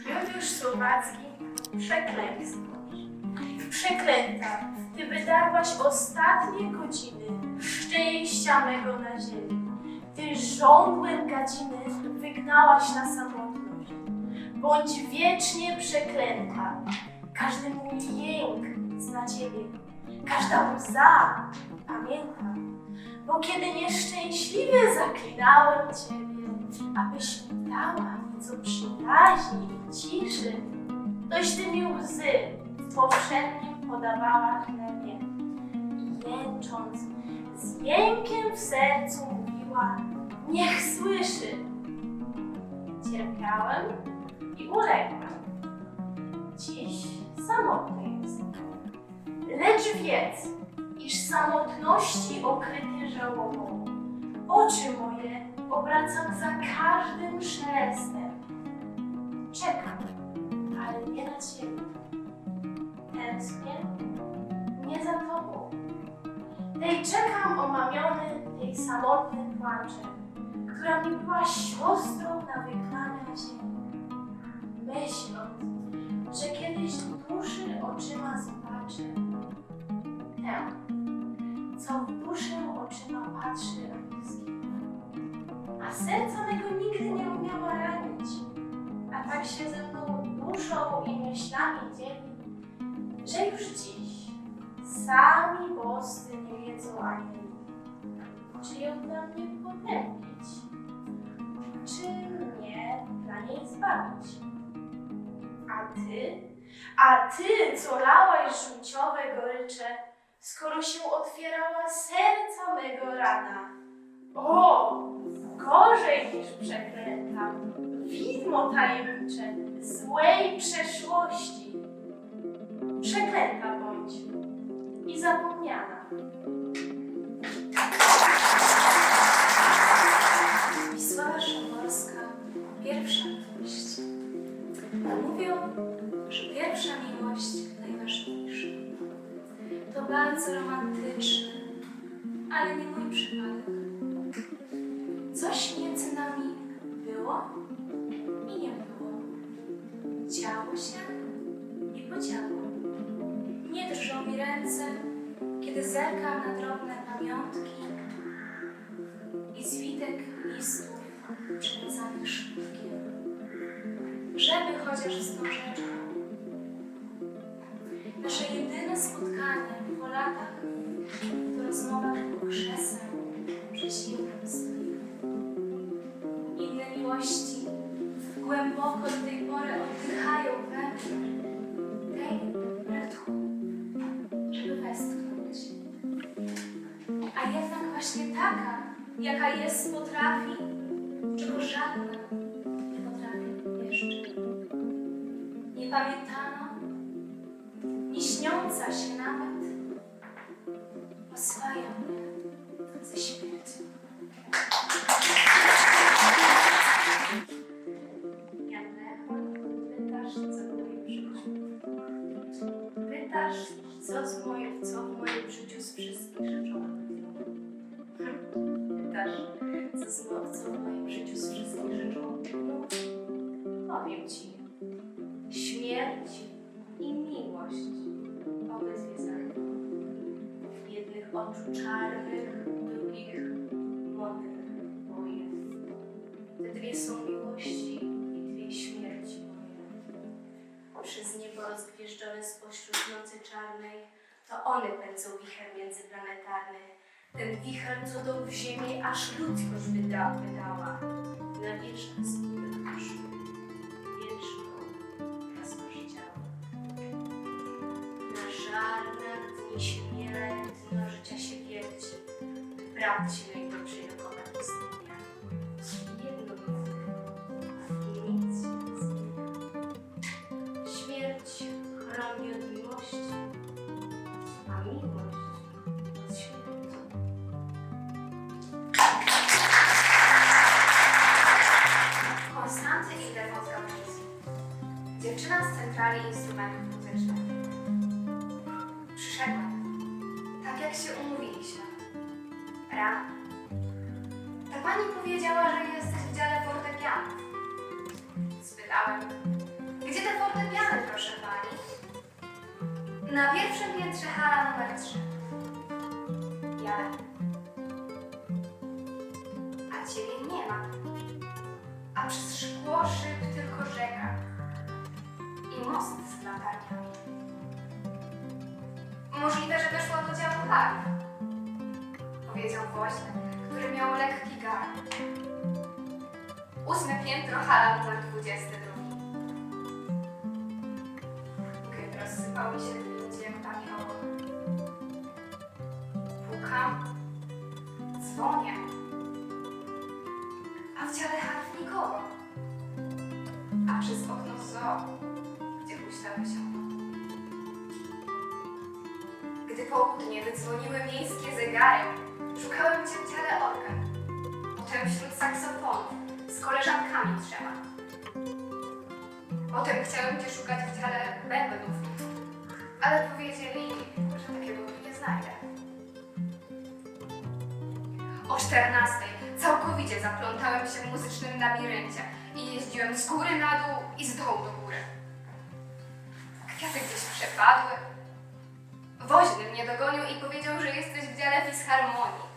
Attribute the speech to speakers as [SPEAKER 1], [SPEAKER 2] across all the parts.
[SPEAKER 1] Juliusz Słowacki, przekleństwo. Przeklęta, ty wydarłaś ostatnie godziny szczęścia mego na ziemi. Ty żądłem gadziny wygnałaś na samotność. Bądź wiecznie przeklęta, każdy mój jęk zna ciebie, każda łza pamięta. Bo kiedy nieszczęśliwie zaklinałem ciebie, abyś mi dała nieco przyjaźni i ciszy, toś ty mi łzy w powszednim podawała chlebie. I jęcząc, z jękiem w sercu mówiła, niech słyszy. Cierpiałem i uległem. Dziś samotny jestem. Lecz wiedz, iż samotności okryty żałobą, oczy moje obracam za każdym szelestem. Czekam, ale nie na ciebie. Tęsknię nie za tobą. Tej czekam omamiony, tej samotnym płaczem, która mi była siostrą na wygnania ziemi. Myśląc, że kiedyś duszy oczyma zobaczę tę, co w duszę oczyma patrzy anielski. A serca mego nigdy nie umiała ranić, tak się ze mną duszą i myślami dzieli, że już dziś sami boscy nie wiedzą anieli, czy ją dla mnie potępić, czy mnie dla niej zbawić. A ty, a ty, co lałaś żółciowe gorycze, skoro się otwierała serca mego rana. O, gorzej niż przeklęta, widmo tajemnicze złej przeszłości. Przeklęta bądź i zapomniana.
[SPEAKER 2] Się i podziało. Nie drżą mi ręce, kiedy zerkam na drobne pamiątki i zwitek listów przemycanych szybkiem, żeby chociaż z tą rzeczą. Nasze jedyne spotkanie po latach jaka jest, potrafi, czego żadna nie potrafi jeszcze. Niepamiętana, nie śniąca się nawet, oswaja mnie ze śmiercią.
[SPEAKER 1] Pytasz, co z moje, co w moim życiu z wszystkich rzeczą. Co w moim życiu z wszystkich rzeczą. No, powiem ci. Śmierć i miłość. Obydwie zachodzą. Jednych oczu czarnych, drugich modrych moje. Te dwie są miłości i dwie śmierci moje. Przez niebo rozgwieżdżone spośród nocy czarnej, to one pędzą wicher międzyplanetarny. Ten wicher, co do w ziemi aż ludzkość wyda, wydała. Na wieczne skóry duszy, wieczną jasność ciała. Na żarnach dni śmiertelne życia się wierci. Brat ci
[SPEAKER 2] Na pierwszym piętrze hala numer 3. Jadę. A ciebie nie ma. A przez szkło szyb tylko rzeka. I most z latarniami. Możliwe, że doszło do działu hali. Powiedział woźny, który miał lekki gar. Ósme piętro, hala numer 22. Gdy rozsypał mi się Dzwonię, a w ciele harf nikogo. A przez okno zoo, gdzie huśtały się. Gdy południe wydzwoniły miejskie zegary, szukałem cię w ciele organ. Potem wśród saksofonów, z koleżankami trzema. Potem chciałem cię szukać w ciele bębnów, ale powiedzieli, 14 całkowicie zaplątałem się w muzycznym labiryncie i jeździłem z góry na dół i z dołu do góry. Kwiaty gdzieś przepadły. Woźny mnie dogonił i powiedział, że jesteś w dziale fisharmonii.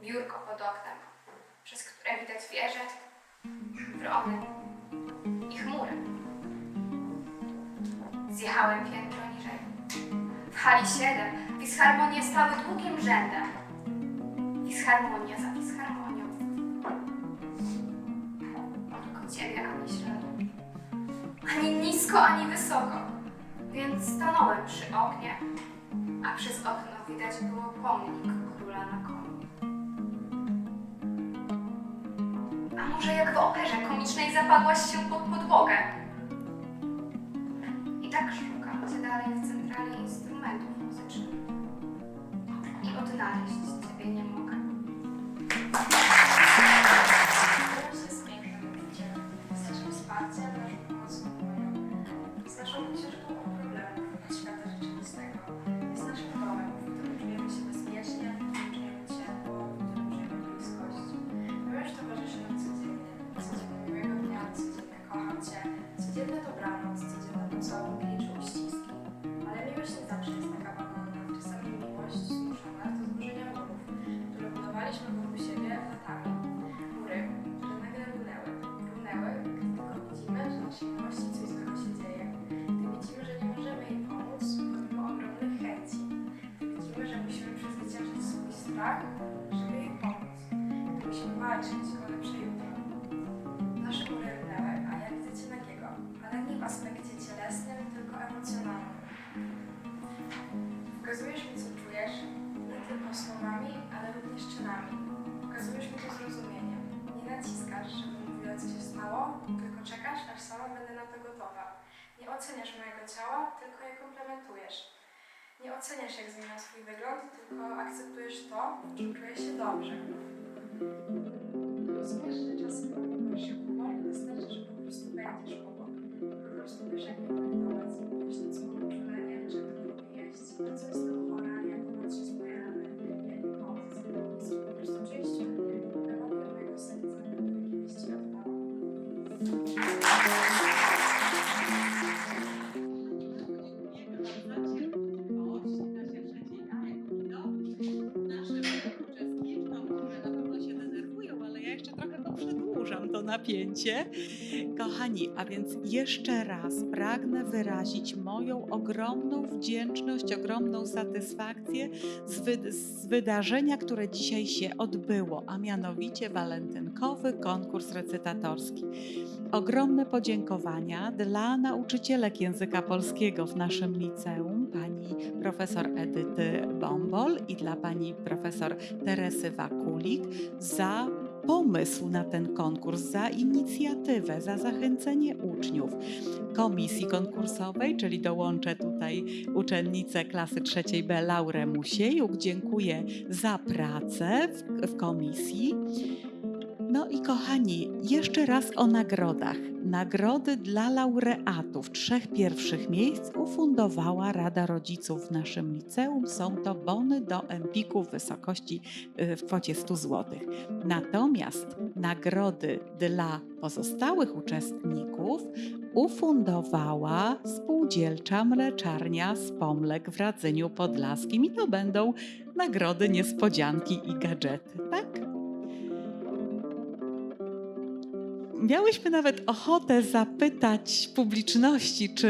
[SPEAKER 2] Biurko pod oknem, przez które widać wieże, wrony i chmury. Zjechałem piętro niżej. W hali 7 fisharmonie stały długim rzędem. Fisharmonia za fisharmonią. Tylko ciebie ani śladu. Ani nisko, ani wysoko. Więc stanąłem przy oknie, a przez okno widać było pomnik króla na koniu. A może jak w operze komicznej zapadłaś się pod podłogę? I tak szukam cię dalej w centrali instrumentów muzycznych. I odnaleźć ciebie nie mogę.
[SPEAKER 3] Thank you. Nie oceniasz mojego ciała, tylko je komplementujesz. Nie oceniasz, jak zmienia swój wygląd, tylko akceptujesz to, czym czuję się dobrze. Rozumiesz, że czasem się humor, wystarczy, że po prostu będziesz obok. Po prostu wiesz, jak
[SPEAKER 4] napięcie. Kochani, a więc jeszcze raz pragnę wyrazić moją ogromną wdzięczność, ogromną satysfakcję z, wy- z wydarzenia, które dzisiaj się odbyło, a mianowicie walentynkowy konkurs recytatorski. Ogromne podziękowania dla nauczycielek języka polskiego w naszym liceum, pani profesor Edyty Bombol i dla pani profesor Teresy Wakulik za pomysł na ten konkurs, za inicjatywę, za zachęcenie uczniów. Komisji konkursowej, czyli dołączę tutaj uczennicę klasy trzeciej B Laurę Musiejuk. Dziękuję za pracę w, w komisji. No i kochani, Jeszcze raz o nagrodach. Nagrody dla laureatów trzech pierwszych miejsc ufundowała Rada Rodziców w naszym liceum. Są to bony do Empiku w wysokości y, w kwocie 100 zł. Natomiast nagrody dla pozostałych uczestników ufundowała spółdzielcza mleczarnia Spomlek w Radzyniu Podlaskim i to będą nagrody, niespodzianki i gadżety, tak? Miałyśmy nawet ochotę zapytać publiczności, czy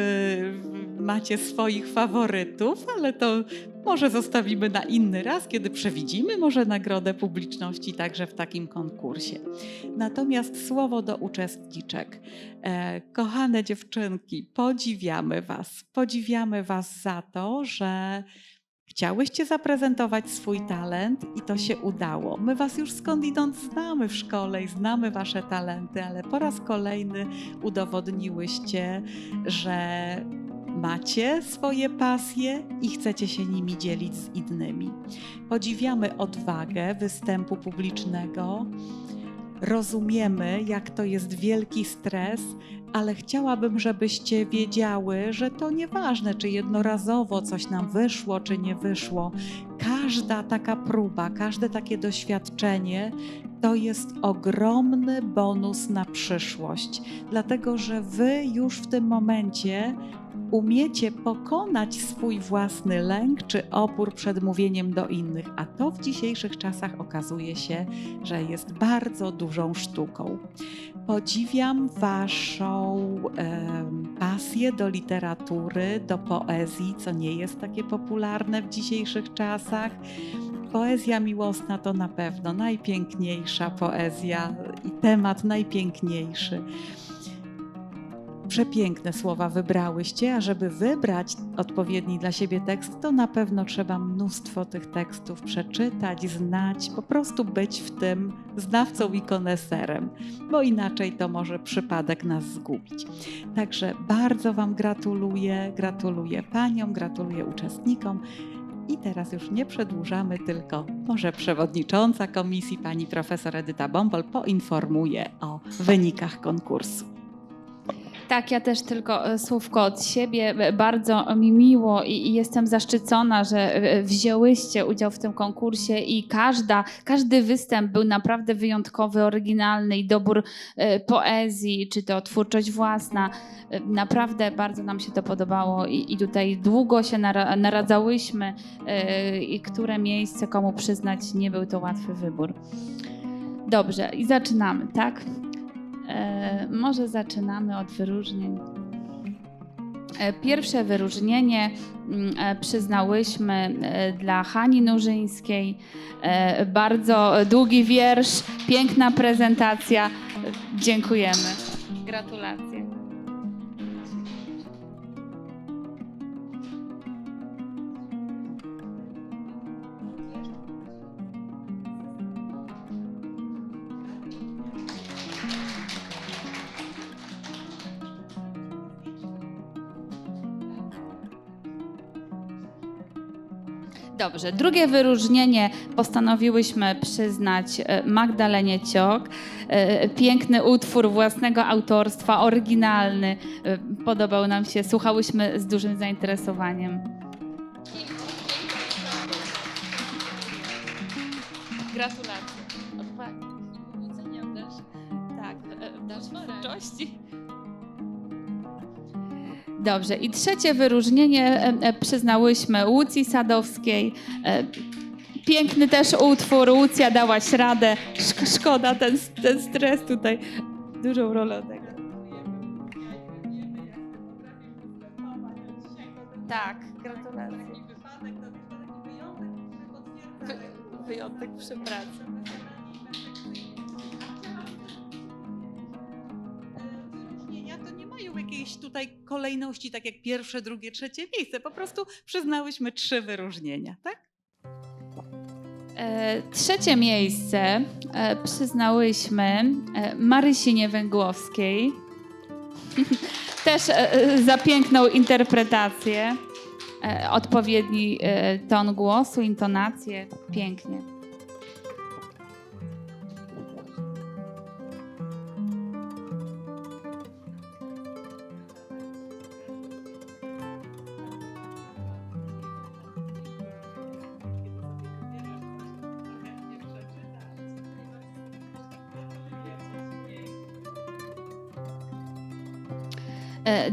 [SPEAKER 4] macie swoich faworytów, ale to może zostawimy na inny raz, kiedy przewidzimy może nagrodę publiczności także w takim konkursie. Natomiast słowo do uczestniczek. E, kochane dziewczynki, podziwiamy Was. Podziwiamy Was za to, że Chciałyście zaprezentować swój talent i to się udało. My Was już skądinąd znamy w szkole i znamy Wasze talenty, ale po raz kolejny udowodniłyście, że macie swoje pasje i chcecie się nimi dzielić z innymi. Podziwiamy odwagę występu publicznego. Rozumiemy, jak to jest wielki stres, ale chciałabym, żebyście wiedziały, że to nieważne, czy jednorazowo coś nam wyszło, czy nie wyszło. Każda taka próba, każde takie doświadczenie to jest ogromny bonus na przyszłość, dlatego że wy już w tym momencie umiecie pokonać swój własny lęk czy opór przed mówieniem do innych, a to w dzisiejszych czasach okazuje się, że jest bardzo dużą sztuką. Podziwiam Waszą em, pasję do literatury, do poezji, co nie jest takie popularne w dzisiejszych czasach. Poezja miłosna to na pewno najpiękniejsza poezja i temat najpiękniejszy. Przepiękne słowa wybrałyście, a żeby wybrać odpowiedni dla siebie tekst, to na pewno trzeba mnóstwo tych tekstów przeczytać, znać, po prostu być w tym znawcą i koneserem, bo inaczej to może przypadek nas zgubić. Także bardzo Wam gratuluję, gratuluję Paniom, gratuluję uczestnikom. I teraz już nie przedłużamy, tylko może przewodnicząca komisji, pani profesor Edyta Bombol, poinformuje o wynikach konkursu.
[SPEAKER 5] Tak, ja też tylko e, słówko od siebie. E, Bardzo mi miło i, jestem zaszczycona, że e, wzięłyście udział w tym konkursie i każda, każdy występ był naprawdę wyjątkowy, oryginalny i dobór poezji, czy to twórczość własna. Naprawdę bardzo nam się to podobało i, tutaj długo się nara, naradzałyśmy, i które miejsce komu przyznać. Nie był to łatwy wybór. Dobrze, i zaczynamy, tak? E, może zaczynamy od wyróżnień. E, Pierwsze wyróżnienie mm, e, przyznałyśmy dla Hani Nurzyńskiej. Bardzo długi wiersz, piękna prezentacja. Dziękujemy. Gratulacje. Dobrze, drugie wyróżnienie postanowiłyśmy przyznać e, Magdalenie Ciok. E, Piękny utwór własnego autorstwa, oryginalny. E, Podobał nam się, słuchałyśmy z dużym zainteresowaniem. Gratulacje. Doceniam też. Tak, dasz twórczości. Dobrze, i trzecie wyróżnienie e, e, przyznałyśmy Łucji Sadowskiej. E, Piękny też utwór, Łucja dałaś radę. Szk- szkoda, ten, ten stres tutaj dużą rolę odegrał. Tak, gratulacje. Wy- Wyjątek przy pracy.
[SPEAKER 4] Jakiejś tutaj kolejności, tak jak pierwsze, drugie, trzecie miejsce. Po prostu przyznałyśmy trzy wyróżnienia, tak?
[SPEAKER 5] E, Trzecie miejsce e, przyznałyśmy e, Marysinie Węgłowskiej. Też e, e, za piękną interpretację, e, odpowiedni e, ton głosu, intonację. Pięknie.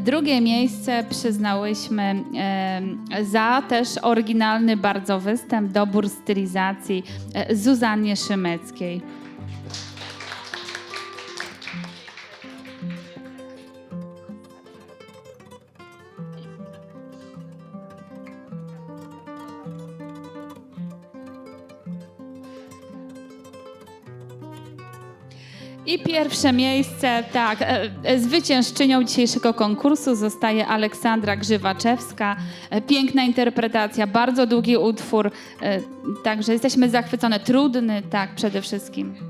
[SPEAKER 5] Drugie miejsce przyznałyśmy za też oryginalny bardzo występ, dobór stylizacji e, Zuzannie Szymeckiej. Pierwsze miejsce, tak, e, e, zwyciężczynią dzisiejszego konkursu zostaje Aleksandra Grzywaczewska. E, Piękna interpretacja, bardzo długi utwór, także jesteśmy zachwycone. Trudny, tak, przede wszystkim.